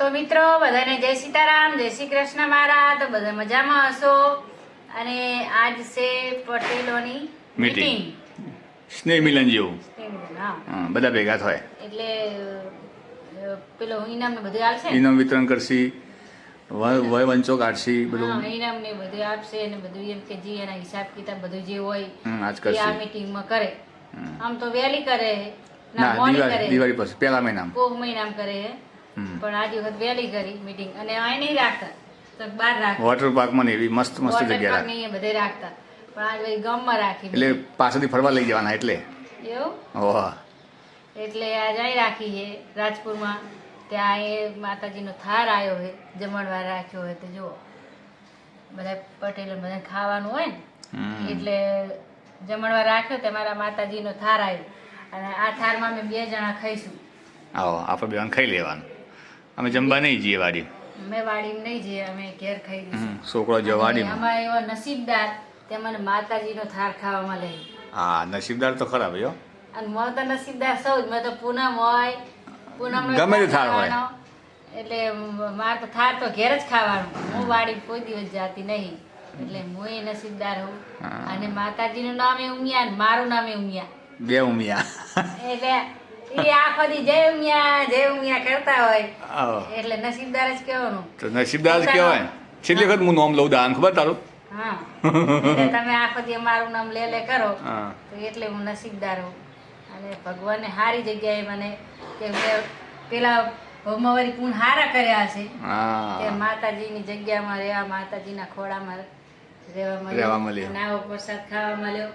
તો મિત્રો બધાને જય સીતારામ જય શ્રી કૃષ્ણ મારા તો બધા મજામાં હશો? અને આજ છે પટેલોની. મીટિંગ સ્નેહ મિલન જેવું. હા. બધા ભેગા થાય. એટલે પેલો ઇનામ ને બધું આવશે ઇનામ વિતરણ કરશી વય વંચો કાઢશી બધું. ઇનામ ને બધું આપશે અને બધું એમ કે જે એના હિસાબ કિતાબ બધું જે હોય આજ કરશે આ મીટિંગમાં કરે. આમ તો વહેલી કરે ના દિવાળી દિવાળી પછી પહેલા મહિનામાં. કોક મહિનામાં કરે. પણ આજે વખત વહેલી કરી મીટિંગ અને અહીં નહીં રાખતા. તો બહાર રાખતા વોટર પાર્કમાં ને એવી મસ્ત મસ્ત જગ્યા પાર્ક રાખ. ને બધે રાખતા. પણ આજે ભાઈ ગામમાં રાખી એટલે પાછળથી ફરવા લઈ જવાના એટલે? એવું? ઓહ. એટલે આજ અહીં રાખી છે રાજપુરમાં. ત્યાં એ માતાજીનો થાર આવ્યો છે જમણવાર રાખ્યો હોય તો જુઓ. બધા પટેલો બધા ખાવાનું હોય ને એટલે જમણવાર રાખ્યો તે મારા માતાજીનો થાર આવ્યો. અને આ થારમાં અમે બે જણા ખાઈશું. આવો આપણે બે ખાઈ લેવાનું. અમે જમવા નહીં જઈએ વાડી અમે વાડી નહીં જઈએ અમે ઘેર ખાઈ દઈશું છોકરો જો અને વાડીમાં. અમારા એવા નસીબદાર તે મને માતાજીનો થાર ખાવામાં લઈ હા નસીબદાર તો ખરાબ યો અને મને તો નસીબદાર સૌ જ મેં તો પૂનમ હોય પૂનમ ગમે તે થાળ હોય. એટલે માર તો થાર તો ઘેર જ ખાવાનું. હું વાડી કોઈ દિવસ જાતી નહીં. એટલે હું એ નસીબદાર હોઉં. અને માતાજીનું નામ એ ઉમિયા અને મારું નામ એ ઉમિયા. બે ઉમિયા. એટલે નસીબદાર જ કહેવાય. છેલ્લી વખત હું નામ લઉં દાન ખબર તારું? તમે આખો દી મારું નામ લે લે કરો. તો એટલે હું નસીબદાર હોઉં. અને ભગવાને સારી જગ્યાએ મને કે પેલા હોમવારી પૂન હારા કર્યા છે તે માતાજીની જગ્યામાં રહેવા માતાજીના ખોળામાં રહેવા માં મળ્યો. અને પ્રસાદ ખાવા મળ્યો.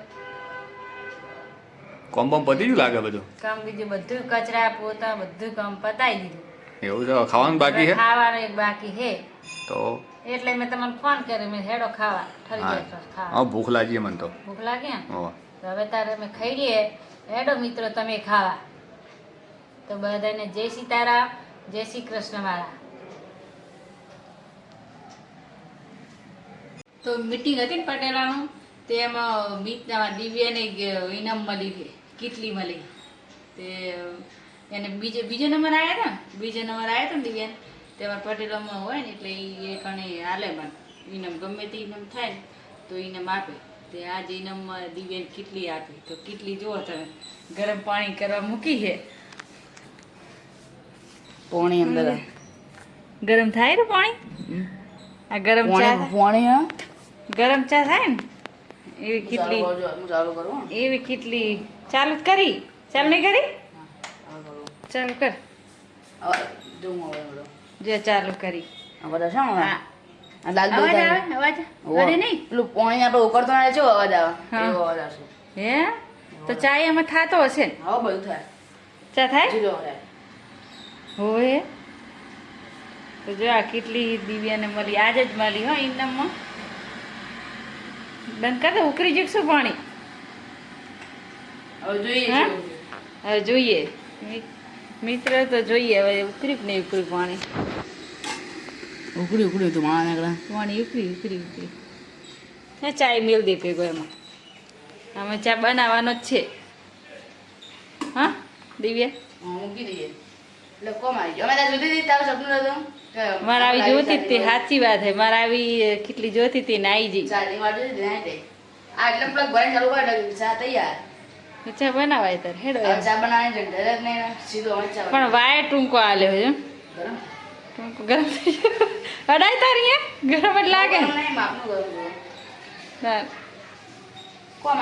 કોમ બમ પતી ગયું લાગે બધું? કામ બીજું બધું કચરા પોતા બધું કામ પતાઈ દીધું. એવું છે ખાવાનું બાકી છે? ખાવાનું એક બાકી છે. તો? એટલે મેં તમને ફોન કર્યો મેં હેડો ખાવા ઠરી હા. જાય તો હા ભૂખ લાગી મને તો. ભૂખ લાગી ને હવે તારે અમે ખાઈ લઈએ હેડો મિત્રો તમે ખાવા. તો બધાને જય સીતારામ જય શ્રી કૃષ્ણ મારા તો મીટિંગ હતી ને પટેલાનું? તેમાં મીતના દિવ્યાને ઇનામ મળી છે. કેટલી મળી તે એને બીજે બીજો નંબર આવ્યો ને? બીજો નંબર આવ્યો હતો ને દિવ્યાને? તેમાં પટેલોમાં હોય ને એટલે એ કણે હાલે મને ઇનામ ગમે તે ઇનામ થાય ને તો ઇનામ આપે. તે આજે ઇનામમાં દિવ્યાને કેટલી આપી. તો કેટલી જુઓ તમે ગરમ પાણી કરવા મૂકી છે. પોણી અંદર. ગરમ થાય ને પાણી? આ ગરમ ચા પોણી ગરમ ચા થાય ને? એવી હું કરું એવી કેટલી ચાલુ કરી. ચાલ નહીં કરી? ચાલુ કર. જે ચાલુ કરી. બધા છે? હા. અવાજ. અરે નહીં? પેલું પોણી આપણે ઉકળતો ના રહે, અવાજ આવે? હા. એવો અવાજ આવશે. હે? તો ચા એમાં થાતો હશે? ને હવે બધું થાય. ચા થાય? હોય તો જો આ કેટલી દિવ્યાને મળી આજે જ મળી હો ઇનામમાં બંધ તો ઉકરી જશું પાણી? હવે જોઈએ હા? હવે જોઈએ. મિત્ર તો જોઈએ હવે ઉકરી નહીં ઉકરી પાણી? ઉકળી ઉકળી તો માણા નીકળે. પાણી ઉકળી ઉકળી ઉકળી. હે ચાય મેલ દે ભેગો એમાં. અમે ચા બનાવવાનો જ છે. હા દિવ્યા? હા, મૂકી દઈએ. હતી. હતું મારે આવી જોતી જ તે ચાલી સાચી વાત હે. મારે આવી કેટલી જોતી હતી ને આવી હતી, એટલે ચા બનાવાય તાર હેડો જ પણ વાય ટૂંકો આલ્યો છે ટૂંકો ગરમ થઈ ગયો. અડાય તાર ગરમ જ લાગે. કોમ